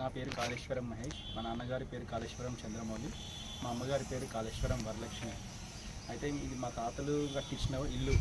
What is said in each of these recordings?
నా పేరు కాళేశ్వరం మహేష్. మా నాన్నగారి పేరు కాళేశ్వరం చంద్రమౌళి. మా అమ్మగారి పేరు కాళేశ్వరం వరలక్ష్మి. అయితే ఇది మా తాతలు కట్టించిన ఇల్లు.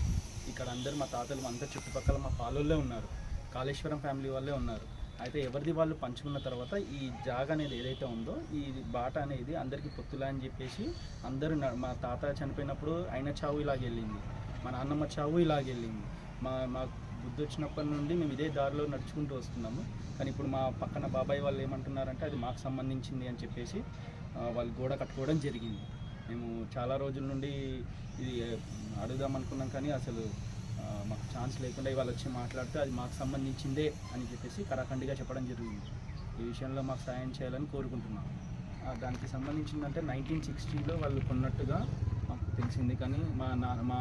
ఇక్కడ అందరు మా తాతలు అందరు చుట్టుపక్కల మా పాలల్లో ఉన్నారు. కాళేశ్వరం ఫ్యామిలీ వాళ్ళే ఉన్నారు. అయితే ఎవరిది వాళ్ళు పంచుకున్న తర్వాత ఈ జాగ అనేది ఏదైతే ఉందో ఈ బాట అనేది అందరికీ పొత్తులా అని చెప్పేసి అందరూ మా తాత చనిపోయినప్పుడు ఆయన చావు ఇలాగ వెళ్ళింది మా నాన్నమ్మ చావు ఇలాగెళ్ళింది. మా మా బుద్ధి వచ్చినప్పటి నుండి మేము ఇదే దారిలో నడుచుకుంటూ వస్తున్నాము. కానీ ఇప్పుడు మా పక్కన బాబాయ్ వాళ్ళు ఏమంటున్నారంటే అది మాకు సంబంధించింది అని చెప్పేసి వాళ్ళు గోడ కట్టుకోవడం జరిగింది. మేము చాలా రోజుల నుండి ఇది అడుగుదాం అనుకున్నాం కానీ అసలు మాకు ఛాన్స్ లేకుండా ఇవాళ వచ్చి మాట్లాడితే అది మాకు సంబంధించిందే అని చెప్పేసి కరాఖండిగా చెప్పడం జరిగింది. ఈ విషయంలో మాకు సాయం చేయాలని కోరుకుంటున్నాం. ఆ, దానికి సంబంధించిందంటే నైన్టీన్ సిక్స్టీలో వాళ్ళు కొన్నట్టుగా తెలిసింది కానీ మా నా మా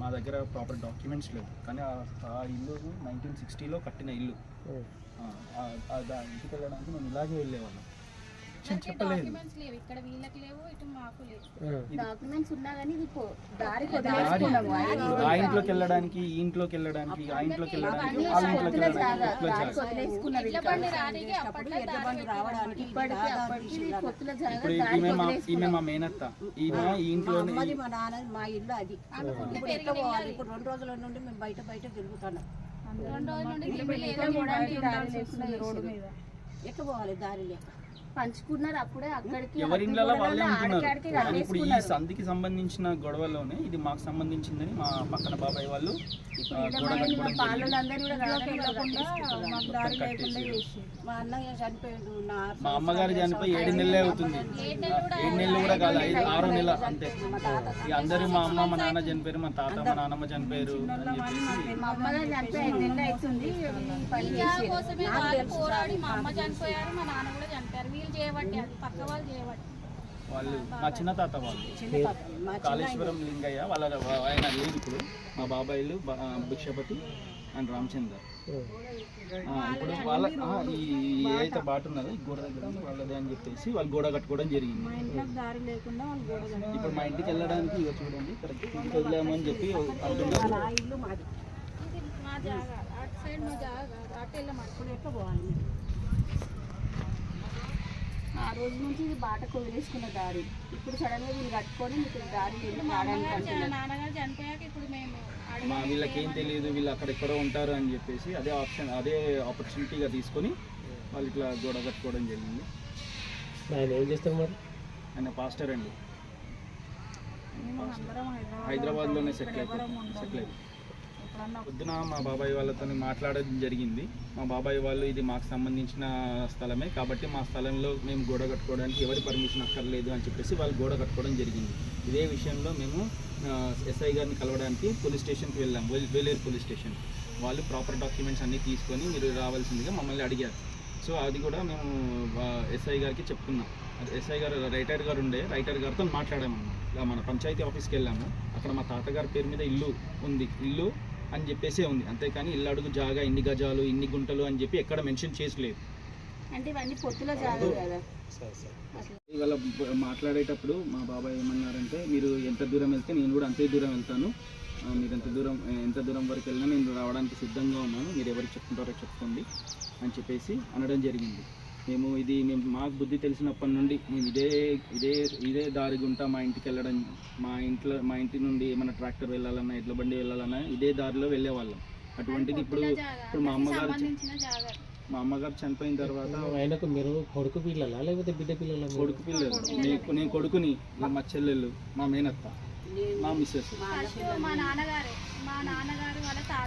మా దగ్గర ప్రాపర్ డాక్యుమెంట్స్ లేవు. కానీ ఆ ఇల్లు నైన్టీన్ సిక్స్టీలో కట్టిన ఇల్లు. ఇంటికి వెళ్ళడానికి మేము ఇలాగే వెళ్ళేవాళ్ళం. కానీ చెప్పలేదు. డాక్యుమెంట్స్ లేవు. ఇక్కడ వీళ్ళకి లేవు ఇటు మాకు లేవు. డాక్యుమెంట్స్ ఉన్నా కానీ ఇది పో- దారి దారి వదిలేసుకున్నాము ఆ ఇంట్లోకి వెళ్ళడానికి ఈ ఇంట్లోకి వెళ్ళడానికి ఆ ఇంట్లోకి వెళ్ళడానికి వాళ్ళ ఇంట్లోకి వెళ్ళడానికి ఈమె మా ఈమె వదిలేసుకున్నాం మా మేనత్త. ఈమె ఈ అమ్మది మా నాన్నది మా ఇల్లు అది. ఇప్పుడు ఎట్లా పెరిగిన పోవాలి? ఇల్లు ఇప్పుడు రెండు రోజుల నుండి మేము బయట బయట తిరుగుతున్నాం. రెండు రోజుల నుండి. ఎట్లా పోవాలి దారి లేక? పంచుకున్నారు అప్పుడే అక్కడికి వాళ్ళే ఉంటున్నారు. కానీ ఇప్పుడు ఈ సంధికి సంబంధించిన గొడవలోనే ఇది మాకు సంబంధించిందని మా పక్కన బాబాయ్ వాళ్ళు కట్టుకోవడం మా అన్నయ్య చనిపోయాడు నా ఆరు మా అమ్మగారు చనిపోయి ఏడు నెలలే అవుతుంది. ఏడు నెలలు కూడా కాదు ఐదు ఆరో నెల అంతే. ఇక అందరూ మా అమ్మ మా నాన్న చనిపోయారు మా తాత మా నాన్నమ్మ చనిపోయారు అని చెప్పేసి. మా అమ్మగారు చనిపోయి ఐదు నెలలు అవుతుంది. ఈ పని ఈ చేసి కోసమే వాళ్ళు పోరాడి మా అమ్మ చనిపోయారు మా నాన్న కూడా చనిపోయారు. వీళ్ళు చేయబట్టి అది పక్క వాళ్ళు చేయబట్టి. వాళ్ళు మా చిన్న తాత వాళ్ళు. కాళేశ్వరం లింగయ్య వాళ్ళ ఆయన లేదు ఇప్పుడు. మా బాబాయిలు భిక్షపతి అండ్ రామచందర్. ఇప్పుడు వాళ్ళ ఆ, ఈ ఏదైతే బాట ఉన్నదో ఈ గోడ దగ్గర వాళ్ళదే అని చెప్పేసి వాళ్ళు గోడ కట్టుకోవడం జరిగింది. దారి లేకుండా వాళ్ళు గోడ ఇప్పుడు మా ఇంటికి వెళ్ళడానికి ఇక చూడండి కరెక్ట్ ఇంటికి వెళ్ళామని చెప్పి అంటున్నారు ఆ రోజు నుంచి ఇది బాటకు వదిలేసుకున్న దారి. ఇప్పుడు సడన్గా వీళ్ళు కట్టుకొని మీకు దారి లేదు రావడానికి నాన్నగారు అంటున్నారు. చ- నాన్నగారు చనిపోయాక ఇప్పుడు మేము అడిగి మా వీళ్ళకి ఏం తెలియదు వీళ్ళు అక్కడ ఎక్కడో ఉంటారు అని చెప్పేసి అదే ఆప్షన్ అదే ఆపర్చునిటీగా తీసుకొని వాళ్ళు ఇట్లా గోడ కట్టుకోవడం జరిగింది. ఆయన ఏం చేస్తారు మరి? ఆయన పాస్టర్ అండి. హైదరాబాద్లోనే సెటిల్ అయిపోయి సెటిల్ అయిపోయి పొద్దున మా బాబాయ్ వాళ్ళతో మాట్లాడడం జరిగింది. మా బాబాయ్ వాళ్ళు ఇది మాకు సంబంధించిన స్థలమే కాబట్టి మా స్థలంలో మేము గోడ కట్టుకోవడానికి ఎవరి పర్మిషన్ అక్కర్లేదు అని చెప్పేసి వాళ్ళు గోడ కట్టుకోవడం జరిగింది. ఇదే విషయంలో మేము ఎస్ఐ గారిని కలవడానికి పోలీస్ స్టేషన్కి వెళ్ళాం. వెల్- వేలేరు పోలీస్ స్టేషన్. వాళ్ళు ప్రాపర్ డాక్యుమెంట్స్ అన్నీ తీసుకొని మీరు రావాల్సిందిగా మమ్మల్ని అడిగారు. సో అది కూడా మేము ఎస్ఐ గారికి చెప్పుకున్నాం ఎస్ఐ గారు రైటర్ గారు ఉండే రైటర్ గారితో మాట్లాడాము ఇలా మన పంచాయతీ ఆఫీస్కి వెళ్ళాము. అక్కడ మా తాతగారి పేరు మీద ఇల్లు ఉంది. ఇల్లు అని చెప్పేసే ఉంది. అంతేకాని ఇల్లు అడుగు జాగా ఇన్ని గజాలు ఇన్ని గుంటలు అని చెప్పి ఎక్కడ మెన్షన్ చేయలేదు అంటే ఇవన్నీ పొత్తుల జాగా కదా? ఇవాళ మాట్లాడేటప్పుడు మా బాబాయ్ ఏమన్నారంటే మీరు ఎంత దూరం వెళ్తే నేను కూడా అంతే దూరం వెళ్తాను. మీరు ఎంత దూరం ఎంత దూరం వరకు వెళ్ళినా నేను రావడానికి సిద్ధంగా ఉన్నాను. మీరు ఎవరికి చెప్పుకుంటారో చెప్పుకోండి అని చెప్పేసి అనడం జరిగింది. మేము ఇది మేము మాకు బుద్ధి తెలిసినప్పటి నుండి మేము ఇదే ఇదే ఇదే దారి గుంటా మా ఇంటికి వెళ్ళడం మా ఇంట్లో మా ఇంటి నుండి ఏమైనా ట్రాక్టర్ వెళ్ళాలన్నా ఎడ్ల బండి వెళ్ళాలన్నా ఇదే దారిలో వెళ్ళేవాళ్ళం. అటువంటిది ఇప్పుడు ఇప్పుడు మా అమ్మగారు మా అమ్మగారు చనిపోయిన తర్వాత ఆయనకు మీరు కొడుకు పిల్లలా లేకపోతే బిడ్డ పిల్లల కొడుకు పిల్లలు. నేను నేను కొడుకుని మా చెల్లెళ్ళు మా మేనత్త మా మిస్సెస్. మా నాన్నగారే మా నాన్నగారు వాళ్ళ తాత